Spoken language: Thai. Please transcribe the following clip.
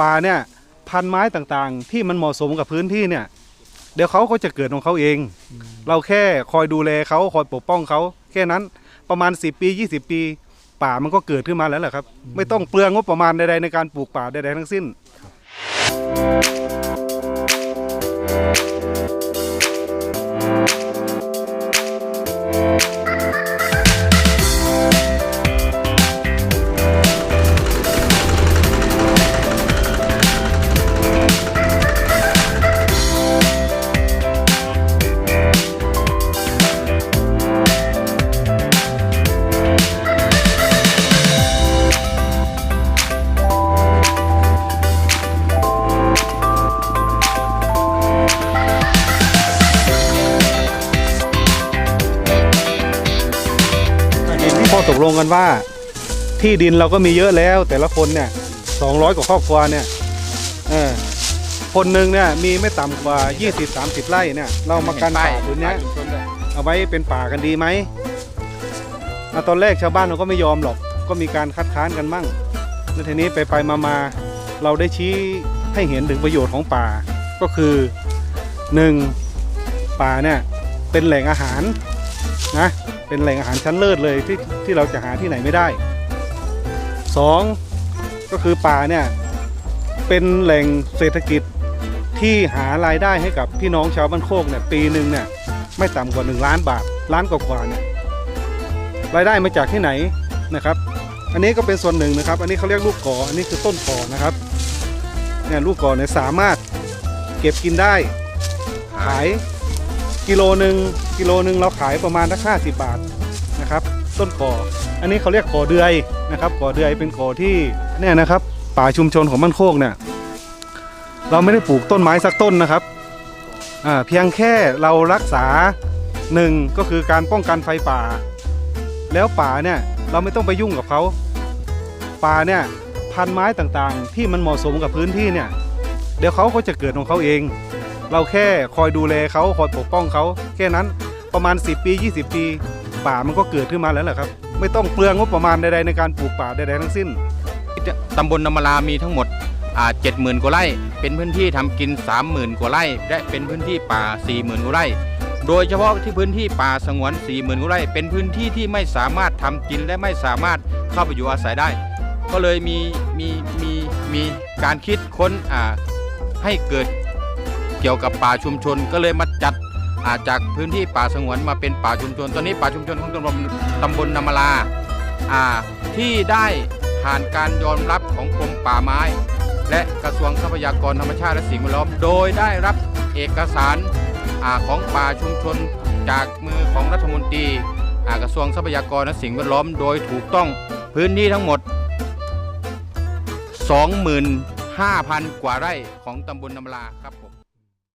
ป่าเนี่ยพันไม้ต่างๆ ที่มันเหมาะสมกับพื้นที่เนี่ย เดี๋ยวเขาก็จะเกิดของเขาเอง เราแค่คอยดูแลเขาคอยปกป้องเขาแค่นั้นประมาณ 10 ปี 20 ปี ป่ามันก็เกิดขึ้นมาแล้วแหละครับ ไม่ต้องเปลืองงบประมาณใดๆในการปลูกป่าใดๆทั้งสิ้น ตกลงกันว่า ที่ดินเราก็มีเยอะแล้ว แต่ละคนเนี่ยสองร้อยกว่าครอบครัวเนี่ยเออคนหนึ่งเนี่ยมีไม่ต่ำกว่า 20-30 ไร่เนี่ย เรามากันป่าพื้นเนี้ยเอาไว้เป็นป่ากันดีไหมอตอนแรกชาวบ้านเราก็ไม่ยอมหรอก ก็มีการคัดค้านกันมั่งแล้วทีนี้ไปไปมามาเราได้ชี้ให้เห็นถึงประโยชน์ของป่า ก็คือหนึ่งป่าเนี่ยเป็นแหล่งอาหารนะ เป็นแหล่งอาหารชั้นเลิศเลยที่ที่เราจะหาที่ไหนไม่ได้ 2. ก็คือป่าเนี่ยเป็นแหล่งเศรษฐกิจที่หารายได้ให้กับพี่น้องชาวบ้านโคกเนี่ยปีหนึ่งเนี่ยไม่ต่ำกว่า 1 ล้านบาทล้านกว่าๆเนี่ยรายได้มาจากที่ไหนนะครับ อันนี้ก็เป็นส่วนหนึ่งนะครับ อันนี้เขาเรียกลูกกออันนี้คือต้นกอนะครับเนี่ยลูกกอเนี่ยสามารถเก็บกินได้ขาย กิโลหนึ่งกิโลหนึ่งเราขายประมาณสักห้าสิบบาทนะครับ ต้นขออันนี้เขาเรียกขอเดือยนะครับขอเดือยเป็นขอที่เนี่ยนะครับ ป่าชุมชนของบ้านโคกเนี่ยเราไม่ได้ปลูกต้นไม้สักต้นนะครับเพียงแค่เรารักษาหนึ่งก็คือการป้องกันไฟป่า แล้วป่าเนี่ยเราไม่ต้องไปยุ่งกับเขาป่าเนี่ยพันไม้ต่างๆ ที่มันเหมาะสมกับพื้นที่เนี่ยเดี๋ยวเขาก็จะเกิดของเขาเอง เราแค่คอยดูแลเขาคอยปกป้องเขาแค่นั้นประมาณ 10 ปี 20 ปี ป่ามันก็เกิดขึ้นมาแล้วแหละครับ ไม่ต้องเปลืองงบประมาณใดๆในการปลูกป่าใดๆทั้งสิ้นตำบลนมลามีทั้งหมดเจ็ดหมื่นกว่าไร่ เป็นพื้นที่ทำกิน 30,000 กว่าไร่ และเป็นพื้นที่ป่า 40,000 กว่าไร่ โดยเฉพาะที่พื้นที่ป่าสงวน 40,000 กว่าไร่ เป็นพื้นที่ที่ไม่สามารถทำกินและไม่สามารถเข้าไปอยู่อาศัยได้ ก็เลยมีมีมีมีการคิดค้นให้เกิด เกี่ยวกับป่าชุมชนก็เลยมาจัดอาจากพื้นที่ป่าสงวนมาเป็นป่าชุมชน ตอนนี้ป่าชุมชนของตำบลตำบลนำมลาอ่าที่ได้ผ่านการยอมรับของกรมป่าไม้ และกระทรวงทรัพยากรธรรมชาติและสิ่งแวดล้อม โดยได้รับเอกสารอาของป่าชุมชน จากมือของรัฐมนตรีอ่ากระทรวงทรัพยากรและสิ่งแวดล้อม โดยถูกต้องพื้นที่ทั้งหมด 25,000 กว่าไร่ของตำบลนำลาครับผม